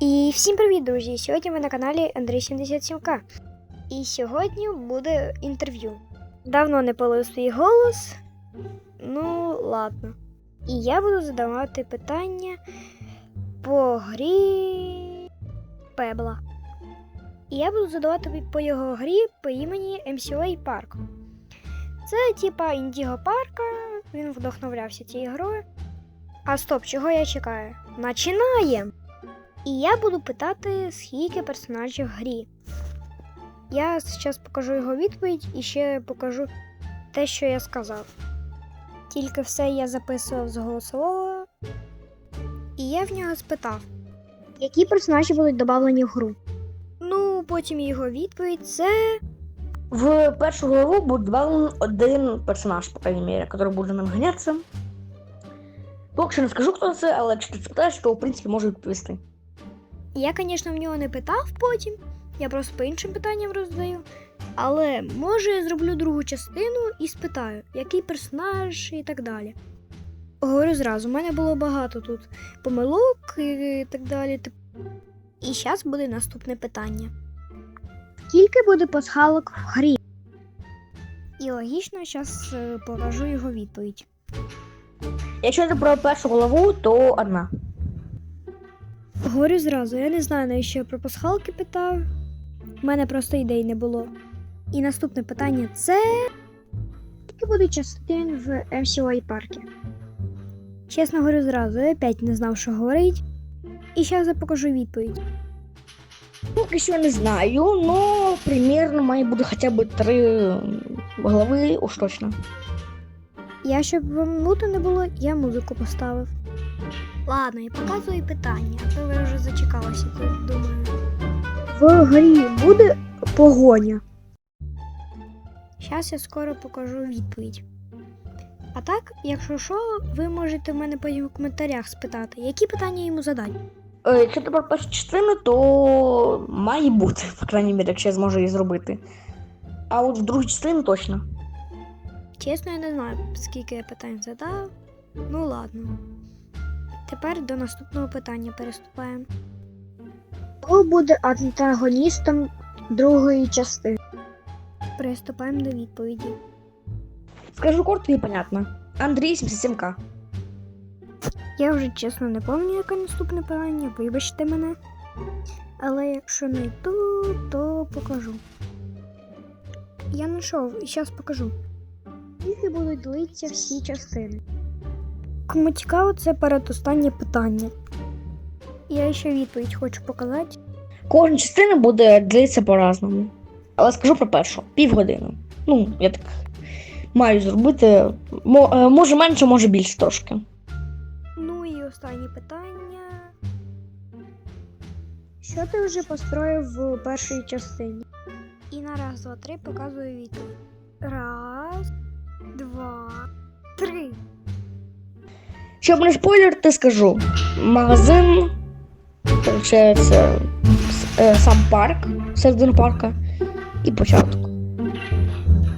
І всім привіт, друзі! Сьогодні ми на каналі Андрій 77К. І сьогодні буде інтерв'ю. Давно не палив свій голос. Ну, ладно. І я буду задавати питання по грі Пебла. І я буду задавати по його грі по імені MCOA Park. Це типа індіго парка, він вдохновлявся цією грою. А стоп, чого я чекаю? Начинаємо! І я буду питати, скільки персонажів в грі. Я зараз покажу його відповідь і ще покажу те, що я сказав. Тільки все я записував з голосового. І я в нього спитав, які персонажі будуть додавлені в гру. Ну, потім його відповідь це. В першу главу будет добавлен один персонаж, по крайней мере, который буде нам ганятися. Поки що не скажу, хто це, але спитаєш, то в принципі можу відповісти. Я, звісно, в нього не питав потім. Я просто по іншим питанням роздаю. Але може я зроблю другу частину і спитаю, який персонаж і так далі. Говорю зразу, у мене було багато тут помилок і так далі. І зараз буде наступне питання. Скільки буде пасхалок в грі? І логічно зараз покажу його відповідь. Якщо це про першу главу, то одна. Говорю зразу, я не знаю, навіщо я про пасхалки питав. У мене просто ідей не було. І наступне питання це. Скільки буде частин в MCY паркі? Чесно говорю зразу, я опять не знав, що говорить. І зараз я покажу відповідь. Поки що не знаю, но примерно має бути хоча б три глави уж точно. Я, щоб вам муто не було, я музику поставив. Ладно, і показую питання, а то ви вже зачекалися думаю. В грі буде погоня. Зараз я скоро покажу відповідь. А так, якщо що, ви можете в мене потім в коментарях спитати, які питання йому задати. Е, Якщо ти про першу частину, то має бути, по крайній мірі, якщо я зможу її зробити. А от в другу частину точно. Чесно, я не знаю, скільки я питань задав. Ну ладно. Тепер до наступного питання переступаємо. Хто буде антагоністом другої частини? Приступаємо до відповіді. Скажу коротко і понятно. Андрій 77К. Я вже чесно не пам'ятаю, яке наступне питання, вибачте мене. Але якщо не йду, то покажу. Я знайшов і зараз покажу. Скільки будуть длитися всі частини? Кому цікаво, це передостаннє питання. Я ще відповідь хочу показати. Кожна частина буде длитися по-разному. Але скажу про першу півгодини. Ну, я так маю зробити. Е, може менше, може більше трошки. Ну і останнє питання. Що ти вже построїв в першій частині? І на раз, два, три показую відповідь. Раз, два, три. Щоб не спойлер, то скажу. Магазин, получається, е, сам парк, середина парка і початок.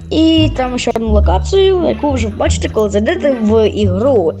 І там ще одну локацію, яку вже бачите, коли зайдете в ігру.